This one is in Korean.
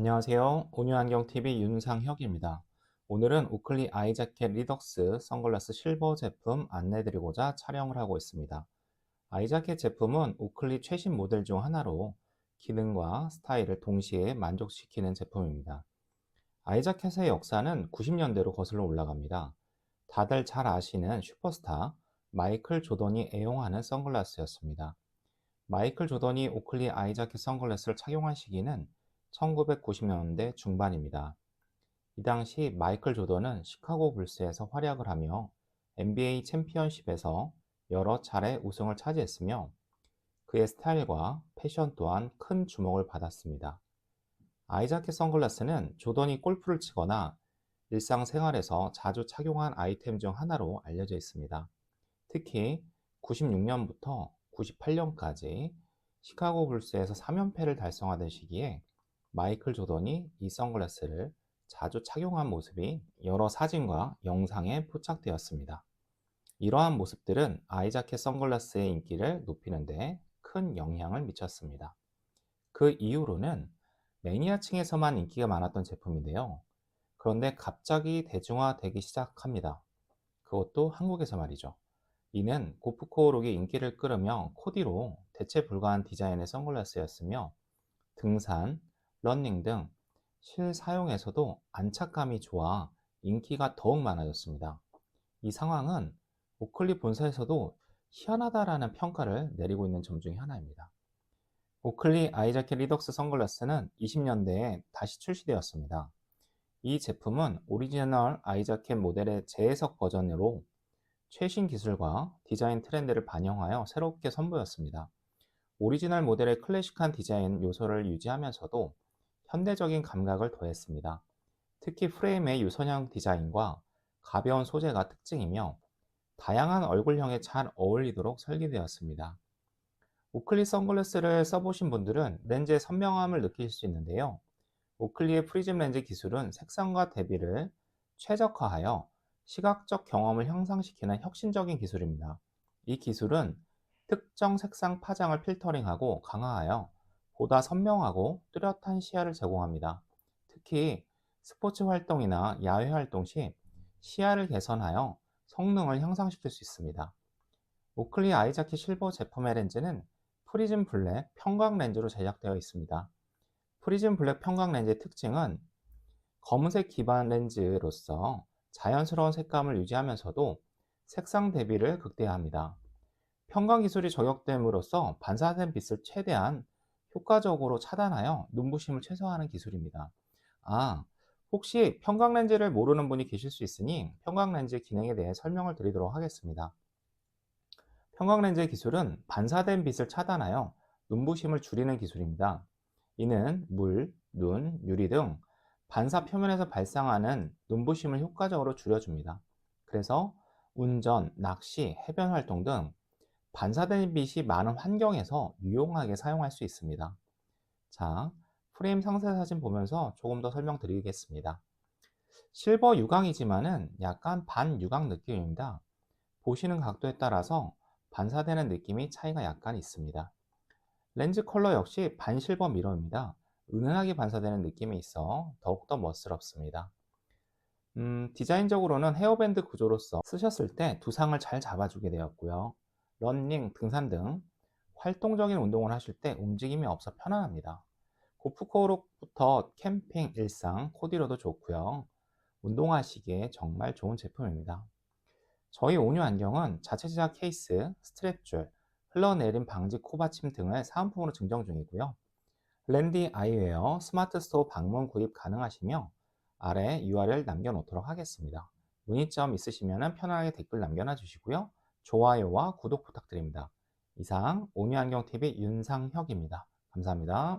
안녕하세요. 온유안경TV 윤상혁입니다. 오늘은 오클리 아이자켓 리덕스 선글라스 실버 제품 안내드리고자 촬영을 하고 있습니다. 아이자켓 제품은 오클리 최신 모델 중 하나로 기능과 스타일을 동시에 만족시키는 제품입니다. 아이자켓의 역사는 90년대로 거슬러 올라갑니다. 다들 잘 아시는 슈퍼스타 마이클 조던이 애용하는 선글라스였습니다. 마이클 조던이 오클리 아이자켓 선글라스를 착용한 시기는 1990년대 중반입니다. 이 당시 마이클 조던은 시카고 불스에서 활약을 하며 NBA 챔피언십에서 여러 차례 우승을 차지했으며 그의 스타일과 패션 또한 큰 주목을 받았습니다. 아이자켓 선글라스는 조던이 골프를 치거나 일상생활에서 자주 착용한 아이템 중 하나로 알려져 있습니다. 특히 96년부터 98년까지 시카고 불스에서 3연패를 달성하던 시기에 마이클 조던이 이 선글라스를 자주 착용한 모습이 여러 사진과 영상에 포착되었습니다. 이러한 모습들은 아이자켓 선글라스의 인기를 높이는데 큰 영향을 미쳤습니다. 그 이후로는 매니아층에서만 인기가 많았던 제품인데요. 그런데 갑자기 대중화되기 시작합니다. 그것도 한국에서 말이죠. 이는 고프코록이 인기를 끌으며 코디로 대체 불가한 디자인의 선글라스였으며 등산, 러닝 등 실사용에서도 안착감이 좋아 인기가 더욱 많아졌습니다. 이 상황은 오클리 본사에서도 희한하다라는 평가를 내리고 있는 점 중에 하나입니다. 오클리 아이자켓 리덕스 선글라스는 20년대에 다시 출시되었습니다. 이 제품은 오리지널 아이자켓 모델의 재해석 버전으로 최신 기술과 디자인 트렌드를 반영하여 새롭게 선보였습니다. 오리지널 모델의 클래식한 디자인 요소를 유지하면서도 현대적인 감각을 더했습니다. 특히 프레임의 유선형 디자인과 가벼운 소재가 특징이며 다양한 얼굴형에 잘 어울리도록 설계되었습니다. 오클리 선글라스를 써보신 분들은 렌즈의 선명함을 느낄 수 있는데요. 오클리의 프리즘 렌즈 기술은 색상과 대비를 최적화하여 시각적 경험을 향상시키는 혁신적인 기술입니다. 이 기술은 특정 색상 파장을 필터링하고 강화하여 보다 선명하고 뚜렷한 시야를 제공합니다. 특히 스포츠 활동이나 야외 활동 시 시야를 개선하여 성능을 향상시킬 수 있습니다. 오클리 아이자키 실버 제품의 렌즈는 프리즘 블랙 평광 렌즈로 제작되어 있습니다. 프리즘 블랙 평광 렌즈의 특징은 검은색 기반 렌즈로서 자연스러운 색감을 유지하면서도 색상 대비를 극대화합니다. 평광 기술이 적용됨으로써 반사된 빛을 최대한 효과적으로 차단하여 눈부심을 최소화하는 기술입니다. 아, 혹시 평광렌즈를 모르는 분이 계실 수 있으니 평광렌즈 기능에 대해 설명을 드리도록 하겠습니다. 평광렌즈의 기술은 반사된 빛을 차단하여 눈부심을 줄이는 기술입니다. 이는 물, 눈, 유리 등 반사 표면에서 발생하는 눈부심을 효과적으로 줄여줍니다. 그래서 운전, 낚시, 해변 활동 등 반사된 빛이 많은 환경에서 유용하게 사용할 수 있습니다. 자, 프레임 상세 사진 보면서 조금 더 설명드리겠습니다. 실버 유광이지만은 약간 반유광 느낌입니다. 보시는 각도에 따라서 반사되는 느낌이 차이가 약간 있습니다. 렌즈 컬러 역시 반실버 미러입니다. 은은하게 반사되는 느낌이 있어 더욱더 멋스럽습니다. 음, 디자인적으로는 헤어밴드 구조로서 쓰셨을 때 두상을 잘 잡아주게 되었고요. 러닝, 등산 등 활동적인 운동을 하실 때 움직임이 없어 편안합니다. 고프코록부터 캠핑, 일상, 코디로도 좋고요. 운동하시기에 정말 좋은 제품입니다. 저희 온유 안경은 자체 제작 케이스, 스트랩줄, 흘러내림 방지 코받침 등을 사은품으로 증정 중이고요. 랜디 아이웨어 스마트 스토어 방문 구입 가능하시며 아래 URL 남겨놓도록 하겠습니다. 문의점 있으시면 편안하게 댓글 남겨놔 주시고요. 좋아요와 구독 부탁드립니다. 이상 온유안경TV 윤상혁입니다. 감사합니다.